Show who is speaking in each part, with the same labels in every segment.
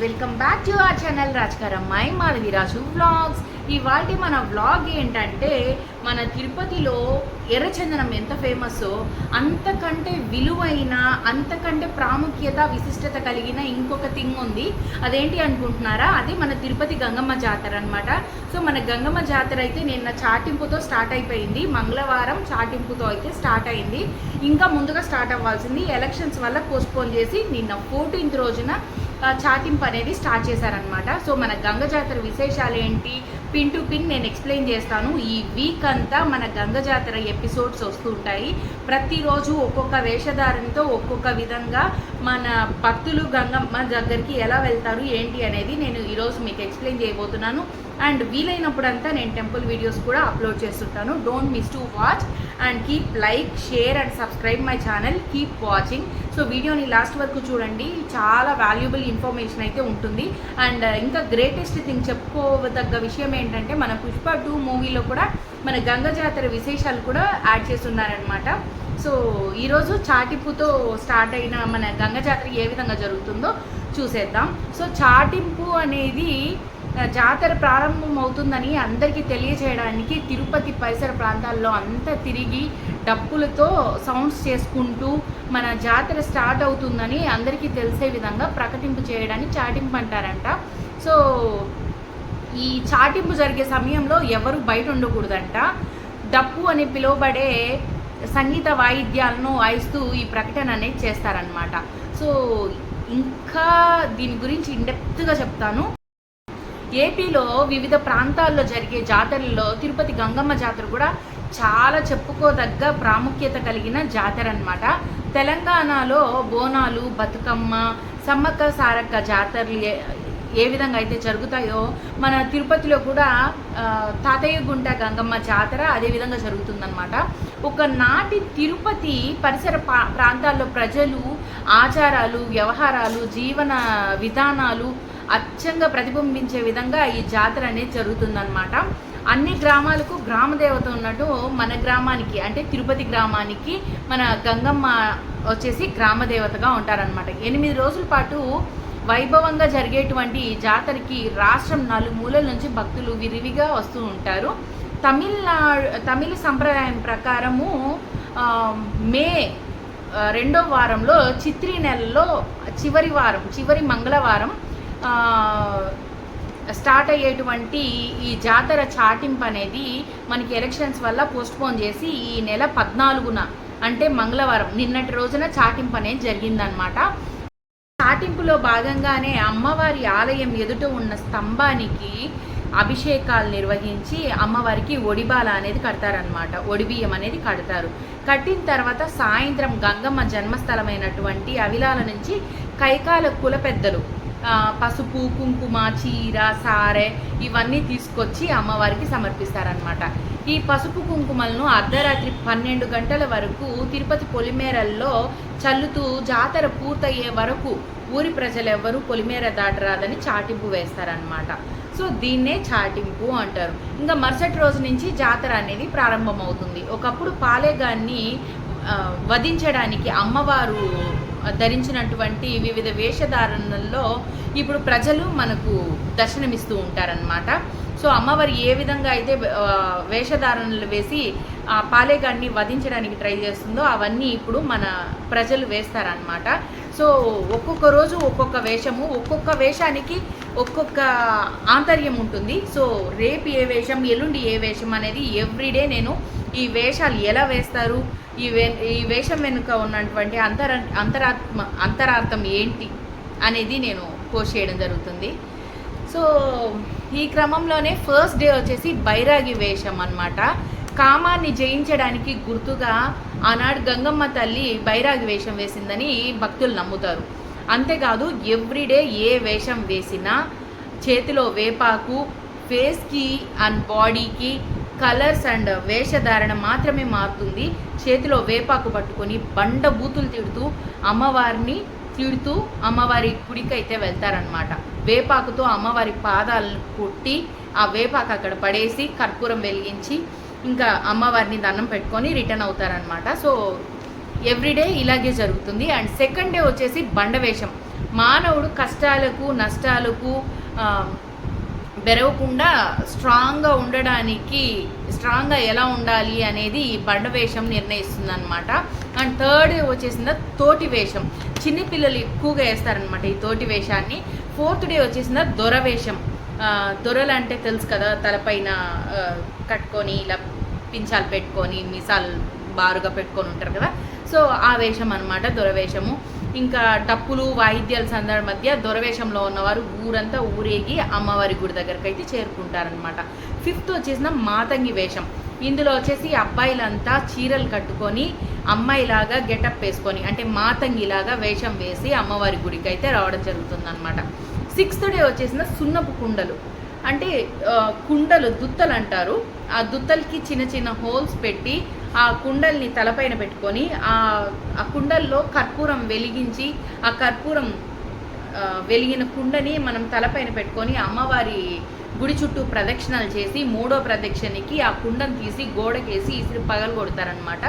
Speaker 1: Welcome back to our channel రాజకరమ్మాయి Madhavi Raju vlogs ఇవాళ మన vlog ఏంటంటే మన తిరుపతిలో ఎర్రచందనం ఎంత ఫేమస్సో అంతకంటే విలువైన అంతకంటే ప్రాముఖ్యత విశిష్టత కలిగిన ఇంకొక థింగ్ ఉంది. అదేంటి అనుకుంటున్నారా? అది మన తిరుపతి గంగమ్మ జాతర అనమాట సో మన గంగమ్మ జాతర అయితే నిన్న చాటింపుతో స్టార్ట్ అయిపోయింది. మంగళవారం చాటింపుతో అయితే స్టార్ట్ అయింది. ఇంకా ముందుగా స్టార్ట్ అవ్వాల్సింది ఎలక్షన్స్ వల్ల పోస్ట్పోన్ చేసి నిన్న ఫోర్టీన్త్ రోజున చాటింపు అనేది స్టార్ట్ చేశారనమాట సో మన గంగ జాతర విశేషాలు ఏంటి? పిన్ టు పిన్ నేను ఎక్స్ప్లెయిన్ చేస్తాను. ఈ వీక్ అంతా మన గంగ జాతర ఎపిసోడ్స్ వస్తూ ఉంటాయి ప్రతిరోజు ఒక్కొక్క వేషధారణతో ఒక్కొక్క విధంగా మన భక్తులు గంగమ్మ దగ్గరికి ఎలా వెళ్తారు ఏంటి అనేది నేను ఈరోజు మీకు ఎక్స్ప్లెయిన్ చేయబోతున్నాను. అండ్ వీలైనప్పుడంతా నేను టెంపుల్ వీడియోస్ కూడా అప్లోడ్ చేస్తుంటాను. Don't miss to watch and keep like share and subscribe my channel keep watching so వీడియోని లాస్ట్ వరకు చూడండి. చాలా వాల్యుబుల్ ఇన్ఫర్మేషన్ అయితే ఉంటుంది. అండ్ uh, ఇంకా గ్రేటెస్ట్ థింగ్ చెప్పుకోదగ్గ విషయం ఏంటంటే మన పుష్ప టూ మూవీలో కూడా మన గంగ జాతర విశేషాలు కూడా యాడ్ చేస్తున్నారనమాట సో ఈరోజు చాటింపుతో స్టార్ట్ అయిన మన గంగ జాతర ఏ విధంగా జరుగుతుందో చూసేద్దాం. సో చాటింపు అనేది జాతర ప్రారంభం అవుతుందని అందరికీ తెలియజేయడానికి తిరుపతి పరిసర ప్రాంతాల్లో అంతా తిరిగి డప్పులతో సౌండ్స్ చేసుకుంటూ మన జాతర స్టార్ట్ అవుతుందని అందరికీ తెలిసే విధంగా ప్రకటింపు చేయడాన్ని చాటింపు అంటారంట. సో ఈ చాటింపు జరిగే సమయంలో ఎవరు బయట ఉండకూడదంట. డప్పు అని పిలువబడే సంగీత వాయిద్యాలను వాయిస్తూ ఈ ప్రకటన అనేది చేస్తారనమాట సో ఇంకా దీని గురించి ఇండెప్త్గా చెప్తాను. ఏపీలో వివిధ ప్రాంతాల్లో జరిగే జాతరల్లో తిరుపతి గంగమ్మ జాతర కూడా చాలా చెప్పుకోదగ్గ ప్రాముఖ్యత కలిగిన జాతర అనమాట తెలంగాణలో బోనాలు బతుకమ్మ సమ్మక్క సారక్క జాతరలు ఏ- విధంగా అయితే జరుగుతాయో మన తిరుపతిలో కూడా తాతయ్య గుంట గంగమ్మ జాతర అదే విధంగా జరుగుతుందన్నమాట. ఒక నాటి తిరుపతి పరిసర ప్రాంతాల్లో ప్రజలు ఆచారాలు వ్యవహారాలు జీవన విధానాలు అచ్చంగా ప్రతిబింబించే విధంగా ఈ జాతర అనేది జరుగుతుందన్నమాట. అన్ని గ్రామాలకు గ్రామ దేవత ఉన్నట్టు మన గ్రామానికి అంటే తిరుపతి గ్రామానికి మన గంగమ్మ వచ్చేసి గ్రామ దేవతగా ఉంటారనమాట ఎనిమిది రోజుల పాటు వైభవంగా జరిగేటువంటి ఈ జాతరకి రాష్ట్రం నలుమూలల నుంచి భక్తులు విరివిగా వస్తూ ఉంటారు. తమిళనాడు తమిళ సంప్రదాయం ప్రకారము మే రెండో వారంలో చిత్రి నెలలో చివరి వారం చివరి మంగళవారం స్టార్ట్ అయ్యేటువంటి ఈ జాతర చాటింపు అనేది మనకి ఎలక్షన్స్ వల్ల పోస్ట్పోన్ చేసి ఈ నెల పద్నాలుగున అంటే మంగళవారం నిన్నటి రోజున చాటింపు అనేది జరిగిందనమాట చాటింపులో భాగంగానే అమ్మవారి ఆలయం ఎదుట ఉన్న స్తంభానికి అభిషేకాలు నిర్వహించి అమ్మవారికి ఒడిబాల అనేది కడతారనమాట ఒడిబియ్యం అనేది కడతారు. కట్టిన తర్వాత సాయంత్రం గంగమ్మ జన్మస్థలమైనటువంటి అవిలాల నుంచి కైకాల కుల పెద్దలు పసుపు కుంకుమ చీర సారె ఇవన్నీ తీసుకొచ్చి అమ్మవారికి సమర్పిస్తారనమాట ఈ పసుపు కుంకుమలను అర్ధరాత్రి పన్నెండు గంటల వరకు తిరుపతి పొలిమేరల్లో చల్లుతూ జాతర పూర్తయ్యే వరకు ఊరి ప్రజలెవ్వరూ పొలిమేర దాటరాదని చాటింపు వేస్తారనమాట సో దీన్నే చాటింపు అంటారు. ఇంకా మరుసటి రోజు నుంచి జాతర అనేది ప్రారంభమవుతుంది. ఒకప్పుడు పాలేగాన్ని వధించడానికి అమ్మవారు ధరించినటువంటి వివిధ వేషధారణల్లో ఇప్పుడు ప్రజలు మనకు దర్శనమిస్తూ ఉంటారనమాట సో అమ్మవారు ఏ విధంగా అయితే వేషధారణలు వేసి ఆ పాలేగాన్ని వధించడానికి ట్రై చేస్తుందో అవన్నీ ఇప్పుడు మన ప్రజలు వేస్తారనమాట సో ఒక్కొక్క రోజు ఒక్కొక్క వేషము ఒక్కొక్క వేషానికి ఒక్కొక్క ఆంతర్యం ఉంటుంది. సో రేపు ఏ వేషం ఎల్లుండి ఏ వేషం అనేది ఎవ్రీడే నేను ఈ వేషాలు ఎలా వేస్తారు ఈ వే ఈ వేషం వెనుక ఉన్నటువంటి అంతర అంతరాత్మ అంతరార్థం ఏంటి అనేది నేను పోస్ట్ చేయడం జరుగుతుంది. సో ఈ క్రమంలోనే ఫస్ట్ డే వచ్చేసి బైరాగి వేషం అన్నమాట. కామాన్ని జయించడానికి గుర్తుగా ఆనాడు గంగమ్మ తల్లి బైరాగి వేషం వేసిందని భక్తులు నమ్ముతారు. అంతేకాదు ఎవ్రీడే ఏ వేషం వేసినా చేతిలో వేపాకు ఫేస్కి అండ్ బాడీకి కలర్స్ అండ్ వేషధారణ మాత్రమే మారుతుంది. చేతిలో వేపాకు పట్టుకొని బండ బూతులు తిడుతూ అమ్మవారిని తిడుతూ అమ్మవారి గుడికి అయితే వెళ్తారనమాట వేపాకుతో అమ్మవారి పాదాలను కొట్టి ఆ వేపాకు అక్కడ పడేసి కర్పూరం వెలిగించి ఇంకా అమ్మవారిని దండం పెట్టుకొని రిటర్న్ అవుతారనమాట సో ఎవ్రీడే ఇలాగే జరుగుతుంది. అండ్ సెకండ్ డే వచ్చేసి బండ వేషం మానవుడు కష్టాలకు నష్టాలకు బెరవకుండా స్ట్రాంగ్గా ఉండడానికి స్ట్రాంగ్గా ఎలా ఉండాలి అనేది ఈ బండ వేషం నిర్ణయిస్తుంది అనమాట అండ్ థర్డ్ వచ్చేసింది తోటి వేషం. చిన్న పిల్లలు ఎక్కువగా వేస్తారనమాట ఈ తోటి వేషాన్ని. ఫోర్త్ డే వచ్చేసింది దొర వేషం. దొరలు అంటే తెలుసు కదా తలపైన కట్టుకొని ఇలా పించాలు పెట్టుకొని మిసాలు బారుగా పెట్టుకొని ఉంటారు కదా. సో ఆ వేషం అనమాట దొరవేషము ఇంకా టప్పులు వాయిద్యాల సందడి మధ్య దొరవేషంలో ఉన్నవారు ఊరంతా ఊరేగి అమ్మవారి గుడి దగ్గరికి అయితే చేరుకుంటారనమాట ఫిఫ్త్ వచ్చేసిన మాతంగి వేషం. ఇందులో వచ్చేసి అబ్బాయిలంతా చీరలు కట్టుకొని అమ్మాయిలాగా గెటప్ వేసుకొని అంటే మాతంగిలాగా వేషం వేసి అమ్మవారి గుడికి అయితే రావడం జరుగుతుంది సిక్స్త్ డే వచ్చేసిన సున్నపు కుండలు. అంటే కుండలు దుత్తలు అంటారు. ఆ దుత్తలకి చిన్న చిన్న హోల్స్ పెట్టి ఆ కుండల్ని తలపైన పెట్టుకొని ఆ ఆ కుండల్లో కర్పూరం వెలిగించి ఆ కర్పూరం వెలిగిన కుండని మనం తలపైన పెట్టుకొని అమ్మవారి గుడి చుట్టూ ప్రదక్షిణలు చేసి మూడో ప్రదక్షిణకి ఆ కుండను తీసి గోడకేసి ఇసిరి పగలు కొడతారనమాట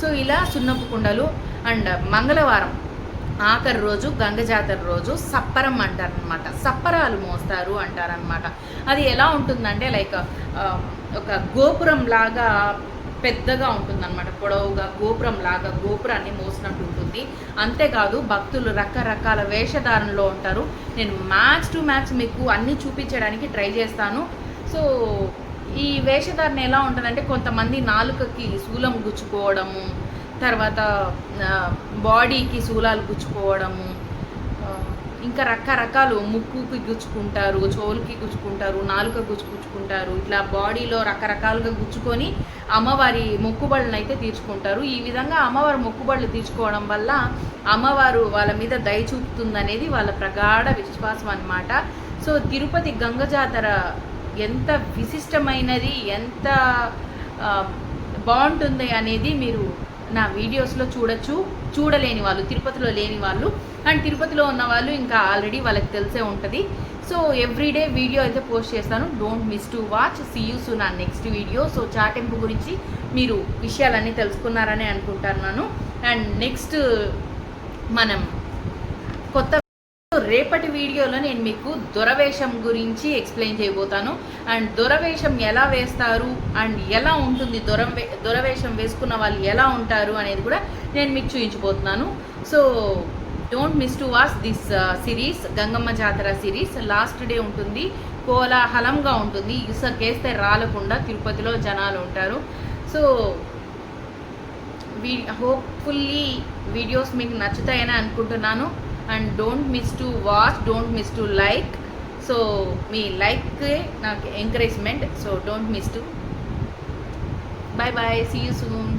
Speaker 1: సో ఇలా సున్నపు కుండలు అండ్ మంగళవారం ఆఖరి రోజు గంగ జాతర రోజు సప్పరం అంటారనమాట సప్పరాలు మోస్తారు అంటారనమాట అది ఎలా ఉంటుందంటే లైక్ ఒక గోపురం లాగా పెద్దగా ఉంటుందన్నమాట. పొడవుగా గోపురం లాగా గోపురాన్ని మోసినట్టు ఉంటుంది. అంతేకాదు భక్తులు రకరకాల వేషధారణలో ఉంటారు. నేను మ్యాచ్ టు మ్యాచ్ మీకు అన్నీ చూపించడానికి ట్రై చేస్తాను. సో ఈ వేషధారణ ఎలా ఉంటుందంటే కొంతమంది నాలుకకి శూలం గుచ్చుకోవడము తర్వాత బాడీకి శూలాలు గుచ్చుకోవడము ఇంకా రకరకాలు ముక్కుకి గుచ్చుకుంటారు చోలుకి గుచ్చుకుంటారు నాలుక గుచ్చుకుంటారు. ఇట్లా బాడీలో రకరకాలుగా గుచ్చుకొని అమ్మవారి మొక్కుబళ్ళను అయితే తీర్చుకుంటారు. ఈ విధంగా అమ్మవారి మొక్కుబడులు తీర్చుకోవడం వల్ల అమ్మవారు వాళ్ళ మీద దయ చూపుతుందనేది వాళ్ళ ప్రగాఢ విశ్వాసం అనమాట సో తిరుపతి గంగ జాతర ఎంత విశిష్టమైనది ఎంత బాగుంటుంది అనేది మీరు నా వీడియోస్లో చూడొచ్చు. చూడలేని వాళ్ళు తిరుపతిలో లేని వాళ్ళు. అండ్ తిరుపతిలో ఉన్న వాళ్ళు ఇంకా ఆల్రెడీ వాళ్ళకి తెలిసే ఉంటుంది. సో ఎవ్రీడే వీడియో అయితే పోస్ట్ చేస్తాను. Don't miss to watch see నా నెక్స్ట్ వీడియో సో చాటింపు గురించి మీరు విషయాలన్నీ తెలుసుకున్నారని అనుకుంటున్నాను. అండ్ నెక్స్ట్ మనం కొత్త రేపటి వీడియోలో నేను మీకు దురవేషం గురించి ఎక్స్ప్లెయిన్ చేయబోతాను. అండ్ దురవేషం ఎలా వేస్తారు? అండ్ ఎలా ఉంటుంది దురవే దురవేషం వేసుకున్న వాళ్ళు ఎలా ఉంటారు అనేది కూడా నేను మీకు చూపించబోతున్నాను. So don't miss to watch this series Gangamma జాతర సిరీస్ లాస్ట్ డే ఉంటుంది. కోలాహలంగా ఉంటుంది. ఇసుకేస్తే రాలకుండా తిరుపతిలో జనాలు ఉంటారు. సో వీ హోప్ఫుల్లీ వీడియోస్ మీకు నచ్చుతాయని అనుకుంటున్నాను. And don't miss to watch don't miss to like so me like నాకు encouragement so don't miss to bye bye see you soon